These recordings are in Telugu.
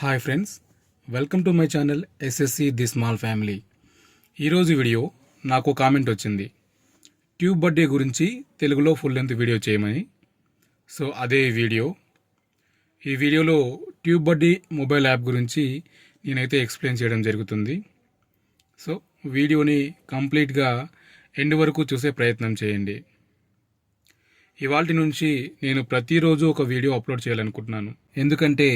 Hi friends welcome to my channel SSC the small family ఈరోజు వీడియో నాకు కామెంట్ వచ్చింది. ట్యూబ్ బర్త్డే గురించి తెలుగులో ఫుల్ లెంత్ వీడియో చేయమని. సో అదే వీడియో ఈ వీడియోలో ట్యూబ్ బర్త్డే మొబైల్ యాప్ గురించి నేనైతే ఎక్స్ప్లెయిన్ చేయడం జరుగుతుంది. సో వీడియోని కంప్లీట్గా ఎండ్ వరకు చూసే ప్రయత్నం చేయండి. ఇవాటి నుంచి నేను ప్రతిరోజు ఒక వీడియో అప్లోడ్ చేయాలనుకుంటున్నాను. ఎందుకంటే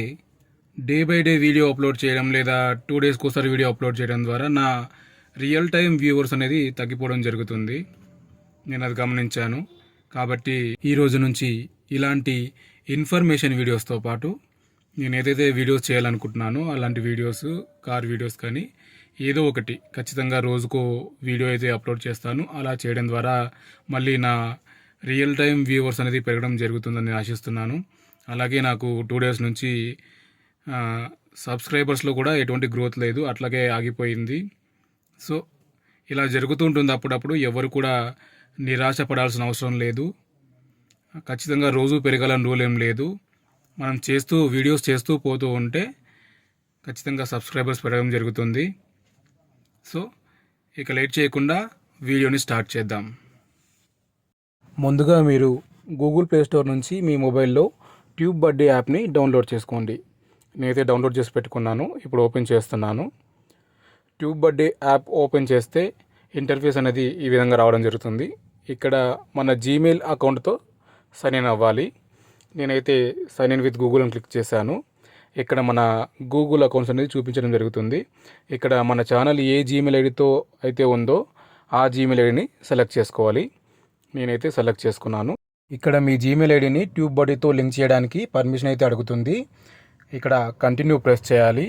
day by day video upload చేయడం లేదా టూ డేస్కి ఒకసారి వీడియో అప్లోడ్ చేయడం ద్వారా నా రియల్ టైం వ్యూవర్స్ అనేది తగ్గిపోవడం జరుగుతుంది. నేను అది గమనించాను. కాబట్టి ఈ రోజు నుంచి ఇలాంటి ఇన్ఫర్మేషన్ వీడియోస్తో పాటు నేను ఏదైతే వీడియోస్ చేయాలనుకుంటున్నానో అలాంటి వీడియోస్ కార్ వీడియోస్ కానీ ఏదో ఒకటి ఖచ్చితంగా రోజుకో వీడియో అయితే అప్లోడ్ చేస్తాను. అలా చేయడం ద్వారా మళ్ళీ నా రియల్ టైం వ్యూవర్స్ అనేది పెరగడం జరుగుతుందని ఆశిస్తున్నాను. అలాగే నాకు టూ డేస్ నుంచి సబ్స్క్రైబర్స్లో కూడా ఎటువంటి గ్రోత్ లేదు అట్లాగే ఆగిపోయింది. సో ఇలా జరుగుతూ ఉంటుంది అప్పుడప్పుడు ఎవరు కూడా నిరాశ పడాల్సిన అవసరం లేదు. ఖచ్చితంగా రోజు పెరగాలని రూల్ ఏం లేదు. మనం చేస్తూ వీడియోస్ చేస్తూ పోతూ ఉంటే ఖచ్చితంగా సబ్స్క్రైబర్స్ పెరగడం జరుగుతుంది. సో ఇక లేట్ చేయకుండా వీడియోని స్టార్ట్ చేద్దాం. ముందుగా మీరు గూగుల్ ప్లే స్టోర్ నుంచి మీ మొబైల్లో ట్యూబ్ బర్త్డే యాప్ని డౌన్లోడ్ చేసుకోండి. నేనైతే డౌన్లోడ్ చేసి పెట్టుకున్నాను ఇప్పుడు ఓపెన్ చేస్తున్నాను. ట్యూబ్ బర్త్డే యాప్ ఓపెన్ చేస్తే ఇంటర్ఫేస్ అనేది ఈ విధంగా రావడం జరుగుతుంది. ఇక్కడ మన జీమెయిల్ అకౌంట్తో సైన్ ఇన్ అవ్వాలి. నేనైతే సైన్ ఇన్ విత్ గూగుల్ అని క్లిక్ చేశాను. ఇక్కడ మన గూగుల్ అకౌంట్స్ అనేది చూపించడం జరుగుతుంది. ఇక్కడ మన ఛానల్ ఏ జీమెయిల్ ఐడితో అయితే ఉందో ఆ జీమెయిల్ ఐడిని సెలెక్ట్ చేసుకోవాలి. నేనైతే సెలెక్ట్ చేసుకున్నాను. ఇక్కడ మీ జీమెయిల్ ఐడిని ట్యూబ్ బాడీతో లింక్ చేయడానికి పర్మిషన్ అయితే అడుగుతుంది. ఇక్కడ కంటిన్యూ ప్రెస్ చేయాలి.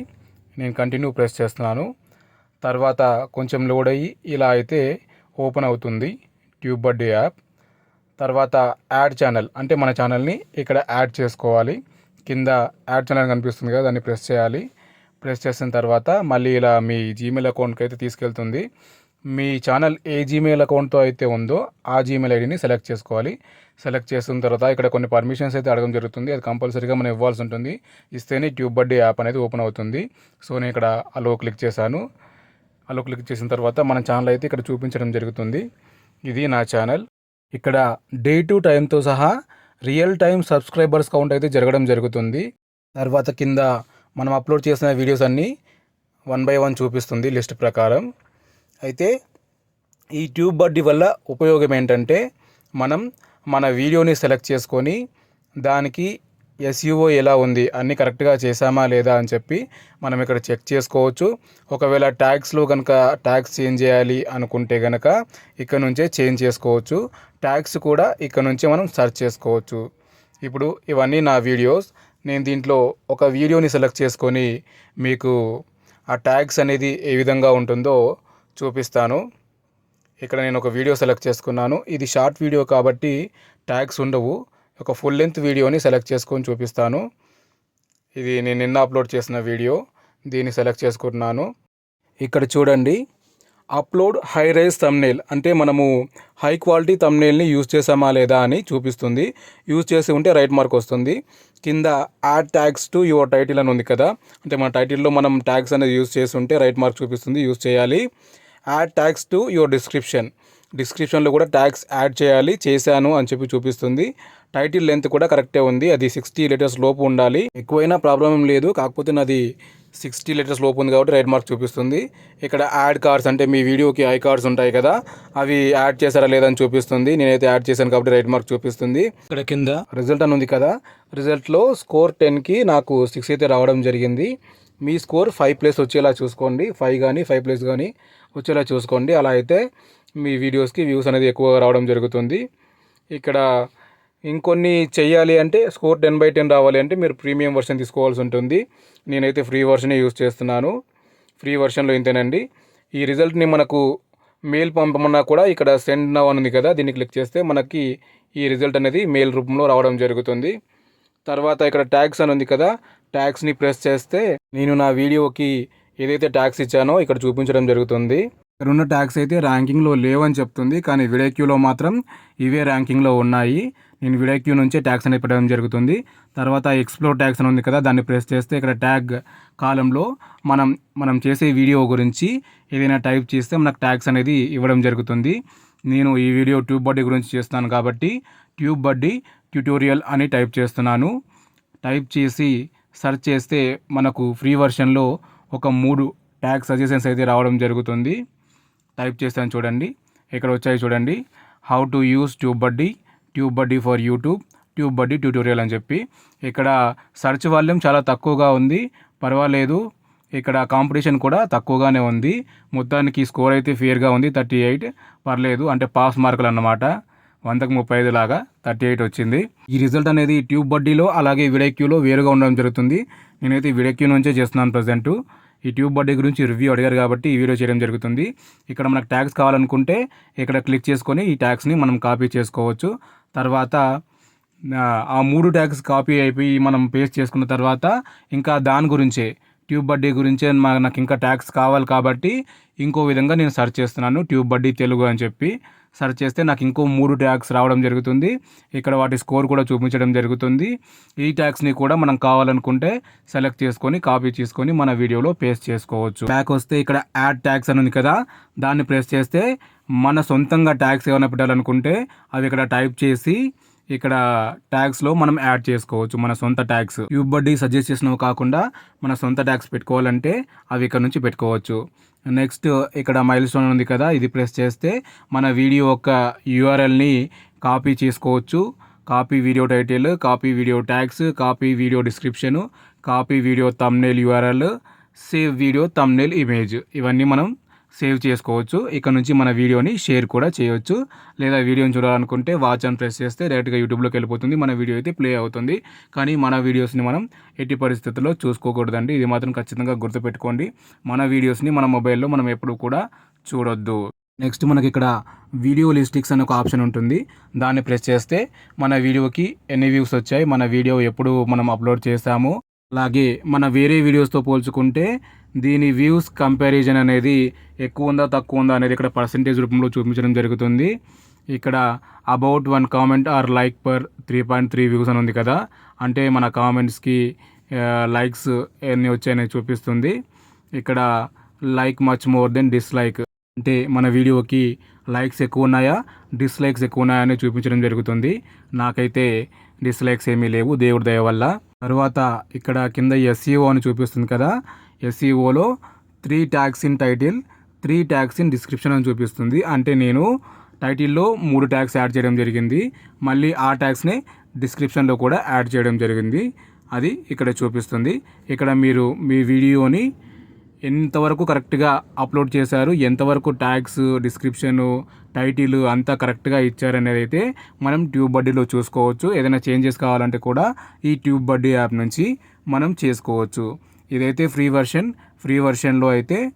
నేను కంటిన్యూ ప్రెస్ చేస్తున్నాను. తర్వాత కొంచెం లోడ్ అయ్యి ఇలా అయితే ఓపెన్ అవుతుంది ట్యూబ్ బడ్డీ యాప్ తర్వాత యాడ్ ఛానల్ అంటే మన ఛానల్ని ఇక్కడ యాడ్ చేసుకోవాలి. కింద యాడ్ ఛానల్ కనిపిస్తుంది కదా దాన్ని ప్రెస్ చేయాలి. ప్రెస్ చేసిన తర్వాత మళ్ళీ ఇలా మీ జీమెయిల్ అకౌంట్కి అయితే తీసుకెళ్తుంది. మీ ఛానల్ ఏ జీమెయిల్ అకౌంట్తో అయితే ఉందో ఆ జీమెయిల్ ఐడిని సెలెక్ట్ చేసుకోవాలి. సెలెక్ట్ చేసిన తర్వాత ఇక్కడ కొన్ని పర్మిషన్స్ అయితే అడగడం జరుగుతుంది. అది కంపల్సరీగా మనం ఇవ్వాల్సి ఉంటుంది. ఇస్తేనే ట్యూబ్ బడ్డీ యాప్ అనేది ఓపెన్ అవుతుంది. సో నేను ఇక్కడ అలో క్లిక్ చేశాను. అలో క్లిక్ చేసిన తర్వాత మన ఛానల్ అయితే ఇక్కడ చూపించడం జరుగుతుంది. ఇది నా ఛానల్. ఇక్కడ డే టు టైంతో సహా రియల్ టైం సబ్స్క్రైబర్స్ కౌంట్ అయితే జరగడం జరుగుతుంది. తర్వాత కింద మనం అప్లోడ్ చేసిన వీడియోస్ అన్నీ వన్ బై వన్ చూపిస్తుంది లిస్ట్ ప్రకారం. అయితే ఈ ట్యూబ్ బడ్డీ వల్ల ఉపయోగం ఏంటంటే మనం మన వీడియోని సెలెక్ట్ చేసుకొని దానికి ఎస్యూఓ ఎలా ఉంది అన్నీ కరెక్ట్గా చేసామా లేదా అని చెప్పి మనం ఇక్కడ చెక్ చేసుకోవచ్చు. ఒకవేళ ట్యాగ్స్లో కనుక ట్యాగ్స్ చేంజ్ చేయాలి అనుకుంటే కనుక ఇక్కడ నుంచే చేంజ్ చేసుకోవచ్చు. ట్యాగ్స్ కూడా ఇక్కడ నుంచే మనం సెర్చ్ చేసుకోవచ్చు. ఇప్పుడు ఇవన్నీ నా వీడియోస్ నేను దీంట్లో ఒక వీడియోని సెలెక్ట్ చేసుకొని మీకు ఆ ట్యాగ్స్ అనేది ఏ విధంగా ఉంటుందో చూపిస్తాను. ఇక్కడ నేను ఒక వీడియో సెలెక్ట్ చేసుకున్నాను. ఇది షార్ట్ వీడియో కాబట్టి ట్యాగ్స్ ఉండవు. ఒక ఫుల్ లెంత్ వీడియోని సెలెక్ట్ చేసుకొని చూపిస్తాను. ఇది నేను నిన్న అప్లోడ్ చేసిన వీడియో దీన్ని సెలెక్ట్ చేసుకుంటున్నాను. ఇక్కడ చూడండి. అప్లోడ్ హై రైజ్ తమ్నేల్ అంటే మనము హై క్వాలిటీ తమ్నేల్ని యూజ్ చేసామా లేదా అని చూపిస్తుంది. యూజ్ చేసి ఉంటే రైట్ మార్క్ వస్తుంది. కింద add tags to your title అని ఉంది కదా. అంటే మన టైటిల్లో మనం ట్యాగ్స్ అనేది యూజ్ చేసి ఉంటే రైట్ మార్క్ చూపిస్తుంది. యూజ్ చేయాలి. Add tags to your description డిస్క్రిప్షన్లో కూడా ట్యాగ్స్ యాడ్ చేయాలి. చేశాను అని చెప్పి చూపిస్తుంది. టైటిల్ లెంత్ కూడా కరెక్టే ఉంది. అది సిక్స్టీ లీటర్స్ లోపు ఉండాలి. ఎక్కువైనా ప్రాబ్లం ఏం లేదు. కాకపోతే నాది సిక్స్టీ లీటర్స్ లోపు ఉంది కాబట్టి రైట్ మార్క్ చూపిస్తుంది. ఇక్కడ యాడ్ కార్డ్స్ అంటే మీ వీడియోకి ఐ కార్డ్స్ ఉంటాయి కదా. అవి యాడ్ చేశారా లేదని చూపిస్తుంది. నేనైతే యాడ్ చేశాను కాబట్టి రైట్ మార్క్ చూపిస్తుంది. ఇక్కడ కింద రిజల్ట్ అని ఉంది కదా. రిజల్ట్లో స్కోర్ టెన్కి నాకు సిక్స్ అయితే రావడం జరిగింది. మీ స్కోర్ ఫైవ్ ప్లేస్ వచ్చేలా చూసుకోండి. ఫైవ్ కానీ ఫైవ్ ప్లేస్ కానీ వచ్చేలా చూసుకోండి. అలా అయితే మీ వీడియోస్కి వ్యూస్ అనేది ఎక్కువగా రావడం జరుగుతుంది. ఇక్కడ ఇంకొన్ని చెయ్యాలి అంటే స్కోర్ టెన్ బై టెన్ రావాలి అంటే మీరు ప్రీమియం వర్షన్ తీసుకోవాల్సి ఉంటుంది. నేనైతే ఫ్రీ వర్షనే యూస్ చేస్తున్నాను. ఫ్రీ వర్షన్లో ఇంతేనండి. ఈ రిజల్ట్ని మనకు మెయిల్ పంపమన్నా కూడా ఇక్కడ సెండ్ నవ్ అని ఉంది కదా దీన్ని క్లిక్ చేస్తే మనకి ఈ రిజల్ట్ అనేది మెయిల్ రూపంలో రావడం జరుగుతుంది. తర్వాత ఇక్కడ ట్యాగ్స్ అని ఉంది కదా ట్యాగ్స్ని ప్రెస్ చేస్తే నేను నా వీడియోకి ఏదైతే ట్యాక్స్ ఇచ్చానో ఇక్కడ చూపించడం జరుగుతుంది. ఇక్కడ ఉన్న అయితే ర్యాంకింగ్లో లేవని చెప్తుంది కానీ విడేక్యూలో మాత్రం ఇవే ర్యాంకింగ్లో ఉన్నాయి. నేను విడేక్యూ నుంచే ట్యాక్స్ అనేది పెట్టడం జరుగుతుంది. తర్వాత ఎక్స్ప్లోర్ ట్యాక్స్ అని ఉంది కదా దాన్ని ప్రెస్ చేస్తే ఇక్కడ ట్యాగ్ కాలంలో మనం మనం చేసే వీడియో గురించి ఏదైనా టైప్ చేస్తే మనకు ట్యాక్స్ అనేది ఇవ్వడం జరుగుతుంది. నేను ఈ వీడియో ట్యూబ్ బడ్డీ గురించి చేస్తున్నాను కాబట్టి ట్యూబ్ బడ్డీ ట్యూటోరియల్ అని టైప్ చేస్తున్నాను. టైప్ చేసి సెర్చ్ చేస్తే మనకు ఫ్రీ వర్షన్లో ఒక మూడు ట్యాగ్ సజెషన్స్ అయితే రావడం జరుగుతుంది. టైప్ చేస్తాను చూడండి. ఇక్కడ వచ్చాయి చూడండి. How to use TubeBuddy TubeBuddy for YouTube TubeBuddy tutorial అని చెప్పి. ఇక్కడ సెర్చ్ వాల్యూమ్ చాలా తక్కువగా ఉంది. పర్వాలేదు. ఇక్కడ కాంపిటీషన్ కూడా తక్కువగానే ఉంది. మొత్తానికి స్కోర్ అయితే ఫేర్గా ఉంది. థర్టీ ఎయిట్ పర్లేదు. అంటే పాస్ మార్కులు అన్నమాట. వందకు ముప్పై ఐదు లాగా థర్టీ ఎయిట్ వచ్చింది. ఈ రిజల్ట్ అనేది ట్యూబ్ బడ్డీలో అలాగే విడెక్యూలో వేరుగా ఉండడం జరుగుతుంది. నేనైతే విడెక్యూ నుంచే చేస్తున్నాను ప్రజెంటు ఈ ట్యూబ్ బర్త్డే గురించి రివ్యూ అడిగారు కాబట్టి ఈ వీడియో చేయడం జరుగుతుంది. ఇక్కడ మనకు ట్యాగ్స్ కావాలనుకుంటే ఇక్కడ క్లిక్ చేసుకొని ఈ ట్యాగ్స్ని మనం కాపీ చేసుకోవచ్చు. తర్వాత ఆ, మూడు ట్యాగ్స్ కాపీ అయిపోయి మనం పేస్ట్ చేసుకున్న తర్వాత ఇంకా దాని గురించే ట్యూబ్ బడ్డీ గురించే మా- నాకు ఇంకా ట్యాగ్స్ కావాలి కాబట్టి ఇంకో విధంగా నేను సెర్చ్ చేస్తున్నాను ట్యూబ్ బడ్డీ తెలుగు అని చెప్పి. సెర్చ్ చేస్తే నాకు ఇంకో మూడు ట్యాగ్స్ రావడం జరుగుతుంది. ఇక్కడ వాటి స్కోర్ కూడా చూపించడం జరుగుతుంది. ఈ ట్యాగ్స్ని కూడా మనం కావాలనుకుంటే సెలెక్ట్ చేసుకొని కాపీ చేసుకొని మన వీడియోలో పేస్ట్ చేసుకోవచ్చు. బ్యాక్ వస్తే ఇక్కడ యాడ్ ట్యాగ్స్ అని ఉంది కదా దాన్ని ప్రెస్ చేస్తే మన సొంతంగా ట్యాగ్స్ ఏమైనా పెట్టాలనుకుంటే అవి ఇక్కడ టైప్ చేసి ఇక్కడ ట్యాగ్స్లో మనం యాడ్ చేసుకోవచ్చు. మన సొంత ట్యాగ్స్ యూబడ్డీ బడ్డీ సజెస్ట్ చేసినవి కాకుండా మన సొంత ట్యాగ్స్ పెట్టుకోవాలంటే అవి ఇక్కడ నుంచి పెట్టుకోవచ్చు. నెక్స్ట్ ఇక్కడ మైల్ స్టోన్ ఉంది కదా ఇది ప్రెస్ చేస్తే మన వీడియో యొక్క యూఆర్ఎల్ని కాపీ చేసుకోవచ్చు. Copy video title copy video tags copy video description copy video thumbnail URL save video thumbnail image ఇవన్నీ మనం సేవ్ చేసుకోవచ్చు. ఇక్కడ నుంచి మన వీడియోని షేర్ కూడా చేయొచ్చు. లేదా వీడియోని చూడాలనుకుంటే వాచ్ అని ప్రెస్ చేస్తే డైరెక్ట్గా యూట్యూబ్లోకి వెళ్ళిపోతుంది. మన వీడియో అయితే ప్లే అవుతుంది. కానీ మన వీడియోస్ని మనం ఎట్టి పరిస్థితుల్లో చూసుకోకూడదండి. ఇది మాత్రం ఖచ్చితంగా గుర్తుపెట్టుకోండి. మన వీడియోస్ని మన మొబైల్లో మనం ఎప్పుడు కూడా చూడొద్దు. నెక్స్ట్ మనకి ఇక్కడ వీడియో లిస్టిక్స్ అనే ఒక ఆప్షన్ ఉంటుంది. దాన్ని ప్రెస్ చేస్తే మన వీడియోకి ఎన్ని వ్యూస్ వచ్చాయి మన వీడియో ఎప్పుడు మనం అప్లోడ్ చేసాము అలాగే మన వేరే వీడియోస్తో పోల్చుకుంటే దీని వ్యూస్ కంపారిజన్ అనేది ఎక్కువ ఉందా తక్కువ ఉందా అనేది ఇక్కడ పర్సంటేజ్ రూపంలో చూపించడం జరుగుతుంది. ఇక్కడ about one comment or like per three point three views అని ఉంది కదా. అంటే మన కామెంట్స్కి లైక్స్ ఎన్ని వచ్చాయని చూపిస్తుంది. ఇక్కడ like much more than dislike అంటే మన వీడియోకి లైక్స్ ఎక్కువ ఉన్నాయా డిస్లైక్స్ ఎక్కువ ఉన్నాయా అని చూపించడం జరుగుతుంది. నాకైతే డిస్లైక్స్ ఏమీ లేవు దేవుడి దయ వల్ల. తర్వాత ఇక్కడ కింద ఎస్ఈఓ అని చూపిస్తుంది కదా. ఎస్ఈఓలో three tags in title three tags in description అని చూపిస్తుంది. అంటే నేను టైటిల్లో మూడు ట్యాగ్స్ యాడ్ చేయడం జరిగింది. మళ్ళీ ఆ ట్యాగ్స్ని డిస్క్రిప్షన్లో కూడా యాడ్ చేయడం జరిగింది. అది ఇక్కడ చూపిస్తుంది. ఇక్కడ మీరు మీ వీడియోని ఎంతవరకు కరెక్ట్గా అప్లోడ్ చేశారు ఎంతవరకు ట్యాగ్స్ డిస్క్రిప్షన్ టైటిల్ అంతా కరెక్ట్గా ఇచ్చారనేది అయితే మనం ట్యూబ్ బడ్డీలో చూసుకోవచ్చు. ఏదైనా చేంజెస్ కావాలంటే కూడా ఈ ట్యూబ్ బడ్డీ యాప్ నుంచి మనం చేసుకోవచ్చు. ఇదైతే ఫ్రీ వర్షన్. ఫ్రీ వర్షన్లో అయితే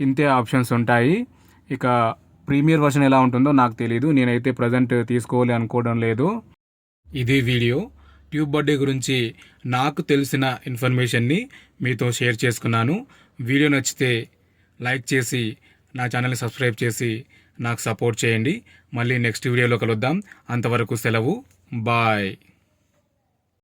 ఇంతే ఆప్షన్స్ ఉంటాయి. ఇక ప్రీమియర్ వర్షన్ ఎలా ఉంటుందో నాకు తెలియదు నేనైతే ప్రజెంట్ తీసుకోవాలి అనుకోవడం లేదు. ఇది వీడియో. ట్యూబ్ బర్త్డే గురించి నాకు తెలిసిన ఇన్ఫర్మేషన్ని మీతో షేర్ చేసుకున్నాను. వీడియో నచ్చితే లైక్ చేసి నా ఛానల్ని సబ్స్క్రైబ్ చేసి నాకు సపోర్ట్ చేయండి. మళ్ళీ నెక్స్ట్ వీడియోలో కలుద్దాం. అంతవరకు సెలవు. బాయ్.